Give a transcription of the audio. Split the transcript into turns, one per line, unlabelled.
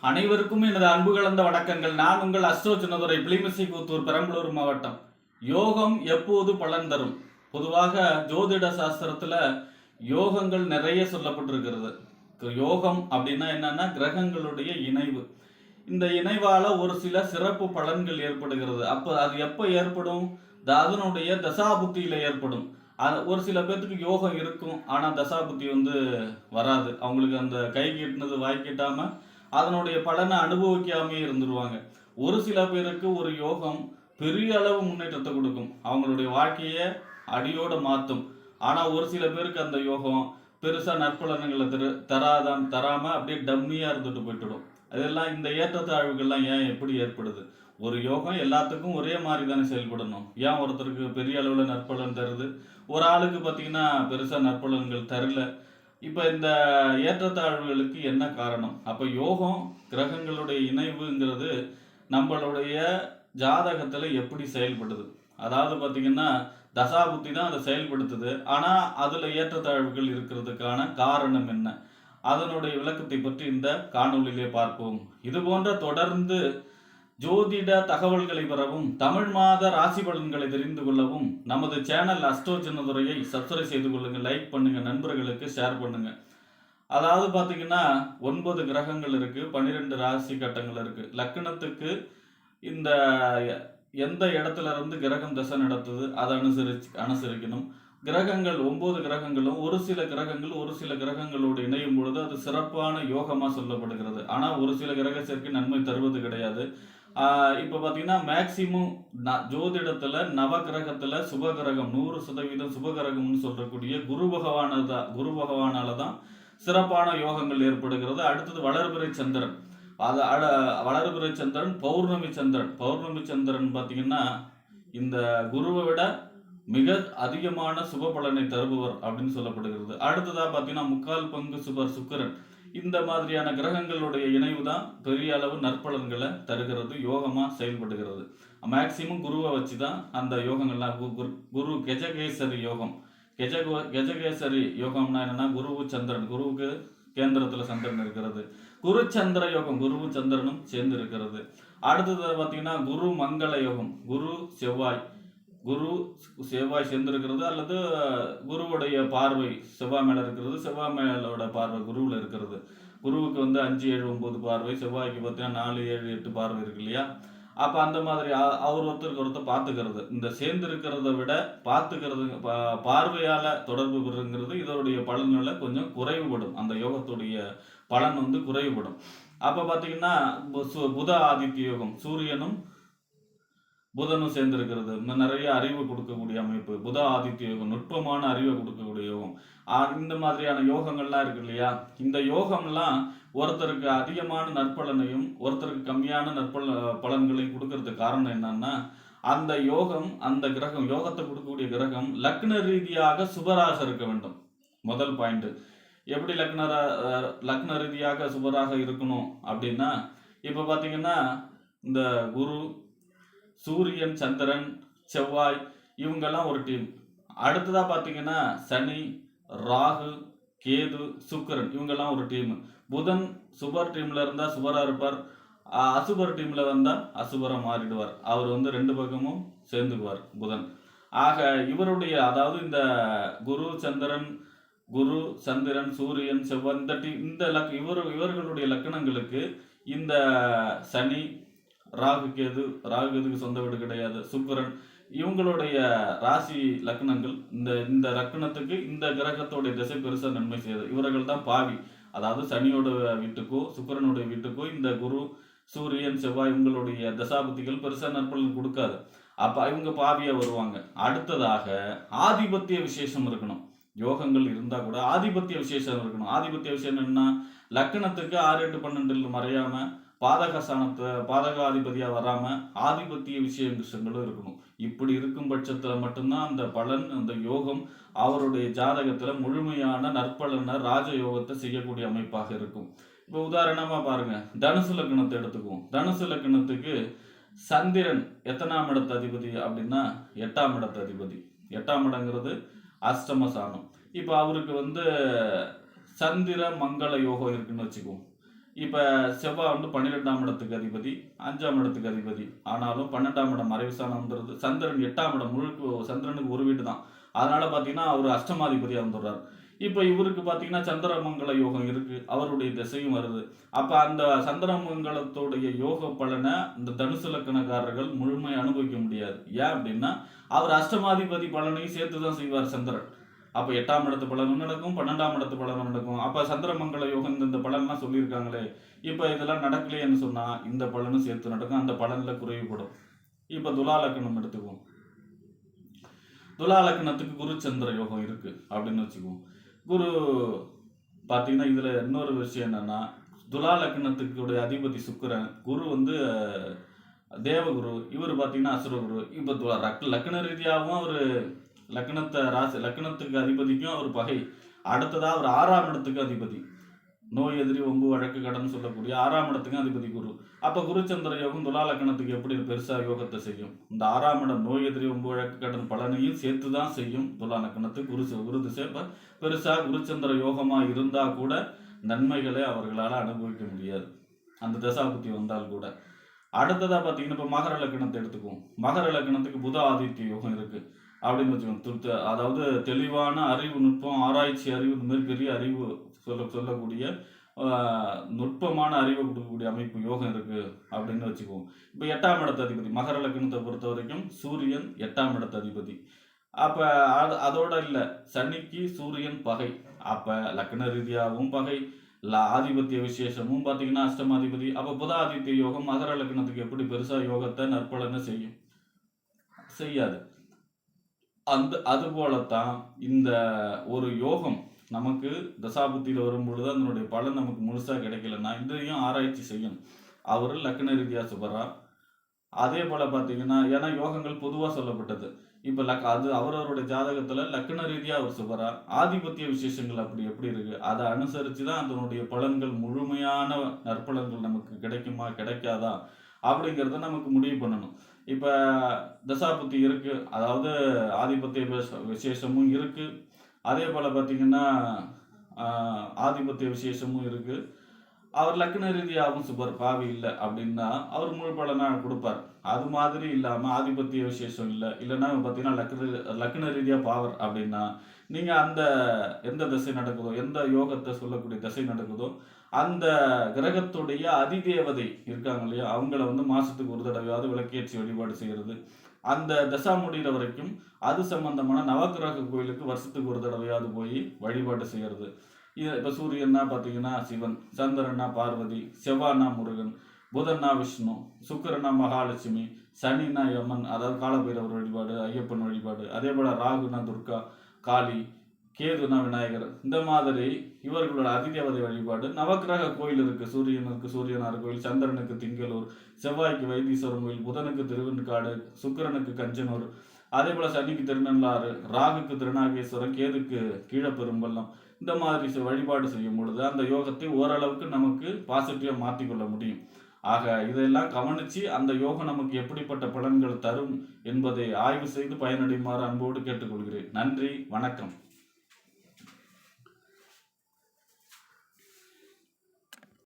அனைவருக்கும் எனது அன்பு கலந்த வணக்கங்கள். நான் உங்கள் அஸ்ட்ரோ சின்னதுரை பிளிமிசை கூத்தூர் பெரம்பலூர் மாவட்டம். யோகம் எப்போது பலன் தரும்? பொதுவாக ஜோதிட சாஸ்திரத்தில் யோகங்கள் நிறைய சொல்லப்பட்டிருக்கிறது. யோகம் அப்படின்னா என்னன்னா கிரகங்களுடைய இணைவு. இந்த இணைவால் ஒரு சில சிறப்பு பலன்கள் ஏற்படுகிறது. அப்போ அது எப்போ ஏற்படும்? த- அதனுடைய தசாபுத்தியில் ஏற்படும். அது ஒரு சில பேர்த்துக்கு யோகம் இருக்கும் ஆனால் தசாபுத்தி வந்து வராது. அவங்களுக்கு அந்த கை கீட்டினது வாய் அதனுடைய பலனை அனுபவிக்காமே இருந்துருவாங்க. ஒரு சில பேருக்கு ஒரு யோகம் பெரிய அளவு முன்னேற்றத்தை கொடுக்கும். அவங்களுடைய வாழ்க்கையை அடியோடு மாற்றும் ஆனால் ஒரு சில பேருக்கு அந்த யோகம் பெருசாக நற்பலன்களை தரு தராதாம் தராமல் அப்படியே டம்மியாக இருந்துட்டு போயிட்டுடும். அதெல்லாம் இந்த ஏற்றத்தாழ்வுகள்லாம் ஏன் எப்படி ஏற்படுது? ஒரு யோகம் எல்லாத்துக்கும் ஒரே மாதிரி தானே செயல்படணும். ஏன் ஒருத்தருக்கு பெரிய அளவில் நற்பலன் தருது? ஒரு ஆளுக்கு பார்த்தீங்கன்னா பெருசாக நற்பலன்கள் தரல. இப்போ இந்த ஏற்றத்தாழ்வுகளுக்கு என்ன காரணம்? அப்போ யோகம் கிரகங்களுடைய இணைவுங்கிறது நம்மளுடைய ஜாதகத்தில் எப்படி செயல்படுது? அதாவது பார்த்தீங்கன்னா தசாபுத்தி தான் அதை செயல்படுத்துது. ஆனால் அதில் ஏற்றத்தாழ்வுகள் இருக்கிறதுக்கான காரணம் என்ன? அதனுடைய விளக்கத்தை பற்றி இந்த காணொலியிலே பார்ப்போம். இது போன்ற தொடர்ந்து ஜோதிட தகவல்களை பெறவும் தமிழ் மாத ராசி பலன்களை தெரிந்து கொள்ளவும் நமது சேனல் அஸ்ட்ரோ சின்னதுரையை சப்ஸ்கிரைப் செய்து கொள்ளுங்க லைக் பண்ணுங்க நண்பர்களுக்கு ஷேர் பண்ணுங்க. அதாவது பார்த்தீங்கன்னா ஒன்பது கிரகங்கள் இருக்கு பன்னிரெண்டு ராசி கட்டங்கள் இருக்கு. லக்னத்துக்கு இந்த எந்த இடத்துல இருந்து கிரகம் திசை நடத்துது அதை அனுசரிச்சு அனுசரிக்கணும். கிரகங்கள் ஒன்பது கிரகங்களும் ஒரு சில கிரகங்கள் ஒரு சில கிரகங்களோடு இணையும் பொழுது அது சிறப்பான யோகமாக சொல்லப்படுகிறது. ஆனால் ஒரு சில கிரக சேர்க்கை நன்மை தருவது கிடையாது. இப்போ பார்த்தீங்கன்னா மேக்சிமம் ந ஜோதிடத்தில் கிரகத்துல சுபகிரகம் நூறு சதவீதம் சுபகிரகம்னு சொல்லக்கூடிய குரு குரு தான் குரு பகவானால தான் சிறப்பான யோகங்கள் ஏற்படுகிறது. அடுத்தது வளர்பிறை சந்திரன். அது அட வளர்பிறை சந்திரன் பௌர்ணமி சந்திரன். பௌர்ணமி சந்திரன் பார்த்தீங்கன்னா இந்த குருவை விட மிக அதிகமான சுப பலனை தருபவர் அப்படின்னு சொல்லப்படுகிறது. அடுத்ததாக பார்த்தீங்கன்னா முக்கால் பங்கு சுபர் சுக்கிரன். இந்த மாதிரியான கிரகங்களுடைய இணைவு தான் பெரிய அளவு நற்பலன்களை தருகிறது யோகமாக செயல்படுகிறது. மேக்சிமம் குருவை வச்சு தான் அந்த யோகங்கள்லாம் கு- குரு- குரு கெஜகேசரி யோகம். கெஜ கெஜகேசரி யோகம்னா என்னன்னா குருவு சந்திரன் குருவுக்கு கேந்திரத்தில் சந்திரன் இருக்கிறது. குரு சந்திர யோகம் குருவும் சந்திரனும் சேர்ந்து இருக்கிறது. அடுத்தது பார்த்தீங்கன்னா குரு மங்கள யோகம் குரு செவ்வாய். குரு செவ்வாய் சேர்ந்திருக்கிறது அல்லது குருவுடைய பார்வை செவ்வாய் மேல இருக்கிறது செவ்வாய் மேலோட பார்வை குருவில் இருக்கிறது. குருவுக்கு வந்து அஞ்சு ஏழு ஒம்பது பார்வை செவ்வாய்க்கு பார்த்தீங்கன்னா நாலு ஏழு எட்டு பார்வை இருக்கு இல்லையா? அப்போ அந்த மாதிரி அவர் ஒருத்தருக்கு ஒருத்தர் பார்த்துக்கிறது. இந்த சேர்ந்திருக்கிறத விட பார்த்துக்கிறது பார்வையால் தொடர்பு பெறுங்கிறது இதனுடைய பலன்களை கொஞ்சம் குறைவுபடும். அந்த யோகத்துடைய பலன் வந்து குறைவுபடும். அப்போ பார்த்தீங்கன்னா பு- சு- புத ஆதித்ய யோகம். சூரியனும் புதனும் சேர்ந்திருக்கிறது. இன்னும் நிறைய அறிவு கொடுக்கக்கூடிய அமைப்பு. புத ஆதித்ய யோகம் நுட்பமான அறிவை கொடுக்கக்கூடிய யோகம். இந்த மாதிரியான யோகங்கள்லாம் இருக்கு இல்லையா? இந்த யோகம்லாம் ஒருத்தருக்கு அதிகமான நற்பலனையும் ஒருத்தருக்கு கம்மியான நற்பல பலன்களையும் கொடுக்கறதுக்கு காரணம் என்னன்னா அந்த யோகம் அந்த கிரகம் யோகத்தை கொடுக்கக்கூடிய கிரகம் லக்ன ரீதியாக சுபராக இருக்க வேண்டும். முதல் பாயிண்ட். எப்படி லக்ன ரா- லக்ன ரீதியாக சுபராக இருக்கணும் அப்படின்னா இப்போ பார்த்தீங்கன்னா இந்த குரு சூரியன் சந்திரன் செவ்வாய் இவங்கெல்லாம் ஒரு டீம் அடுத்ததாக பார்த்தீங்கன்னா சனி ராகு கேது சுக்கிரன் இவங்கெல்லாம் ஒரு டீம் புதன் சுபர் டீமில் இருந்தால் சுபரா இருப்பார். அசுபர் டீமில் வந்தால் அசுபராக மாறிடுவார். அவர் வந்து ரெண்டு பக்கமும் சேர்ந்துக்குவார் புதன். ஆக இவருடைய அதாவது இந்த குரு சந்திரன் குரு சந்திரன் சூரியன் செவ்வாய் இந்த டீ இந்த லக் இவர் இவர்களுடைய லக்கணங்களுக்கு இந்த சனி ராகு கேது ராகு கேதுக்கு சொந்த வீடு கிடையாது. சுக்கரன் இவங்களுடைய ராசி லக்னங்கள் இந்த இந்த லக்னத்துக்கு இந்த கிரகத்தோடைய திசை பெருசாக நன்மை செய்யாது. இவர்கள் தான் பாவி. அதாவது சனியோட வீட்டுக்கோ சுக்கரனுடைய வீட்டுக்கோ இந்த குரு சூரியன் செவ்வாய் இவங்களுடைய தசாபதிகள் பெருசாக நற்பலன் கொடுக்காது. அப்போ இவங்க பாவியாக வருவாங்க. அடுத்ததாக ஆதிபத்திய விசேஷம் இருக்கணும். யோகங்கள் இருந்தால் கூட ஆதிபத்திய விசேஷம் இருக்கணும். ஆதிபத்திய விசேஷம் என்ன லக்னத்துக்கு ஆறு எட்டு பன்னெண்டில் மறையாமல் பாதக சாணத்தை பாதகாதிபதியாக வராமல் ஆதிபத்திய விஷயங்களும் இருக்கணும். இப்படி இருக்கும் பட்சத்தில் மட்டும்தான் அந்த பலன் அந்த யோகம் அவருடைய ஜாதகத்தில் முழுமையான நற்பலனை ராஜயோகத்தை செய்யக்கூடிய அமைப்பாக இருக்கும். இப்போ உதாரணமாக பாருங்கள் தனுசு லக்னத்தை எடுத்துக்குவோம். தனுசு லக்னத்துக்கு சந்திரன் எத்தனாம் இடத்து அதிபதி அப்படின்னா எட்டாம் இடத்து அதிபதி. எட்டாம் இடங்கிறது அஷ்டம சாணம் இப்போ அவருக்கு வந்து சந்திர மங்கள யோகம் இருக்குன்னு வச்சுக்குவோம். இப்போ செவ்வாய் வந்து பன்னிரெண்டாம் இடத்துக்கு அதிபதி அஞ்சாம் இடத்துக்கு அதிபதி. ஆனாலும் பன்னெண்டாம் இடம் மறைவுசானம்ன்றது சந்திரன் எட்டாம் இடம் முழுக்க சந்திரனுக்கு ஒரு வீடு தான். அதனால் பார்த்தீங்கன்னா அவர் அஷ்டமாதிபதியாக வந்துடுறார். இப்போ இவருக்கு பார்த்தீங்கன்னா சந்திரமங்கல யோகம் இருக்குது அவருடைய திசையும் வருது. அப்போ அந்த சந்திரமங்கலத்துடைய யோக பலனை இந்த தனுசு லக்கணக்காரர்கள் முழுமை அனுபவிக்க முடியாது. ஏன் அப்படின்னா அவர் அஷ்டமாதிபதி பலனையும் சேர்த்து தான் செய்வார் சந்திரன். அப்போ எட்டாம் இடத்து பலனும் நடக்கும் பன்னெண்டாம் இடத்து பலனும் நடக்கும். அப்போ சந்திரமங்கல யோகம் இந்த- பலன்லாம் சொல்லியிருக்காங்களே இப்போ இதெல்லாம் நடக்கலையேன்னு சொன்னால் இந்த பலனும் சேர்த்து நடக்கும் அந்த பலனில் குறைவுபடும். இப்போ துலாலக்னம் எடுத்துக்குவோம். துலாலக்னத்துக்கு குரு சந்திர யோகம் இருக்கு அப்படின்னு வச்சுக்குவோம். குரு பார்த்தீங்கன்னா இதில் இன்னொரு விஷயம் என்னன்னா துலா லக்னத்துக்குடைய அதிபதி சுக்கிரன் குரு வந்து தேவகுரு இவர் பார்த்தீங்கன்னா அசுரகுரு இப்போ துலா- லக்ன ரீதியாகவும் அவர் லக்னத்தை ராசி லக்னத்துக்கு அதிபதிக்கும் அவர் பகை. அடுத்ததாக அவர் ஆறாம் இடத்துக்கு அதிபதி. நோய் எதிரி ஒம்பு வழக்கு கடன் சொல்லக்கூடிய ஆறாம் இடத்துக்கும் அதிபதி குரு. அப்போ குருச்சந்திர யோகம் துலா லக்னத்துக்கு எப்படி பெருசாக யோகத்தை செய்யும்? இந்த ஆறாம் இடம் நோய் எதிரி ஒம்பு வழக்கு கடன் பலனையும் சேர்த்து தான் செய்யும் துலா லக்னத்துக்கு குரு குரு திசை இப்போ பெருசாக குருச்சந்திர யோகமாக இருந்தால் கூட நன்மைகளை அவர்களால் அனுபவிக்க முடியாது. அந்த தசாபுத்தி வந்தால் கூட. அடுத்ததாக பார்த்தீங்கன்னா இப்போ மகர லக்னத்தை எடுத்துக்குவோம். மகர லக்னத்துக்கு புத ஆதித்ய யோகம் இருக்குது அப்படின்னு வச்சுக்கோங்க திருத்த அதாவது தெளிவான அறிவு நுட்பம் ஆராய்ச்சி அறிவு இந்த மாதிரி பெரிய அறிவு சொல்ல சொல்லக்கூடிய நுட்பமான அறிவை கொடுக்கக்கூடிய அமைப்பு யோகம் இருக்குது அப்படின்னு வச்சுக்குவோம் இப்போ எட்டாம் இடத்த அதிபதி மகர லக்னத்தை பொறுத்த வரைக்கும் சூரியன் எட்டாம் இடத்த அதிபதி. அப்போ அது அதோட இல்லை சனிக்கு சூரியன் பகை. அப்போ லக்ன ரீதியாகவும் பகை ல- ஆதிபத்திய விசேஷமும் பார்த்தீங்கன்னா அஷ்டமாதிபதி. அப்போ புத ஆதித்ய யோகம் மகர லக்னத்துக்கு எப்படி பெருசாக யோகத்தை நற்பலனை செய்யும்? செய்யாது. அந்த அதுபோலத்தான் இந்த ஒரு யோகம் நமக்கு தசாபுத்தியில் வரும் பொழுது அதனுடைய பலன் நமக்கு முழுசாக கிடைக்கலன்னா இதையும் ஆராய்ச்சி செய்யணும். அவர் லக்ன ரீதியாக சுபரா அதே போல் பார்த்தீங்கன்னா ஏன்னா யோகங்கள் பொதுவாக சொல்லப்பட்டது. இப்போ லக் அது அவரவருடைய ஜாதகத்தில் லக்ன ரீதியாக அவர் சுபரா ஆதிபத்திய விசேஷங்கள் அப்படி எப்படி இருக்குது அதை அனுசரித்து தான் அதனுடைய பலன்கள் முழுமையான நற்பலன்கள் நமக்கு கிடைக்குமா கிடைக்காதா? அப்படிங்கிறத நமக்கு முடிவு பண்ணணும். இப்போ தசாபுத்தி இருக்கு. அதாவது ஆதிபத்திய விசேஷமும் இருக்கு. அதே போல் பார்த்தீங்கன்னா ஆஹ், ஆதிபத்திய விசேஷமும் இருக்கு. அவர் லக்ன ரீதியாகவும் சுபர் பாவி இல்லை அப்படின்னா அவர் முழு பலனாக கொடுப்பார். அது மாதிரி இல்லாமல் ஆதிபத்திய விசேஷம் இல்லை. இல்லைன்னா பார்த்தீங்கன்னா லக்ன லக்ன ரீதியாக பாவர் அப்படின்னா நீங்கள் அந்த எந்த திசை நடக்குதோ எந்த யோகத்தை சொல்லக்கூடிய திசை நடக்குதோ அந்த கிரகத்துடைய அதிதேவதை இருக்காங்க இல்லையா? அவங்கள வந்து மாசத்துக்கு ஒரு தடவையாவது விளக்கேற்றி வழிபாடு செய்கிறது அந்த தசா முடிகிற வரைக்கும் அது சம்பந்தமான நவக்கிரக கோயிலுக்கு வருஷத்துக்கு ஒரு தடவையாவது போய் வழிபாடு செய்கிறது இது இப்போ சூரியன்னா பார்த்தீங்கன்னா சிவன் சந்திரன்னா பார்வதி செவ்வானா முருகன் புதன்னா விஷ்ணு சுக்கரனா மகாலட்சுமி சனினா யமன் அதாவது காலபைரவர் வழிபாடு ஐயப்பன் வழிபாடு அதே போல் ராகுனா துர்கா காளி கேதுனா விநாயகர் இந்த மாதிரி இவர்களோட அதிதேவதை வழிபாடு நவக்கிரக கோயில் இருக்கு. சூரியனுக்கு சூரியனார் கோயில் சந்திரனுக்கு திங்களூர் செவ்வாய்க்கு வைத்தீஸ்வரன் கோயில் புதனுக்கு திருவெண்காடு சுக்கிரனுக்கு கஞ்சனூர். அதே போல சனிக்கு திருநள்ளாறு ராகுக்கு திருநாகேஸ்வரம் கேதுக்கு கீழப்பெரும்பள்ளம் இந்த மாதிரி வழிபாடு செய்யும் பொழுது அந்த யோகத்தை ஓரளவுக்கு நமக்கு பாசிட்டிவாக மாற்றிக்கொள்ள முடியும். ஆக இதையெல்லாம் கவனிச்சு அந்த யோகம் நமக்கு எப்படிப்பட்ட பலன்கள் தரும் என்பதை ஆய்வு செய்து பயனடையுமாறு அன்போடு கேட்டுக்கொள்கிறேன். நன்றி வணக்கம்.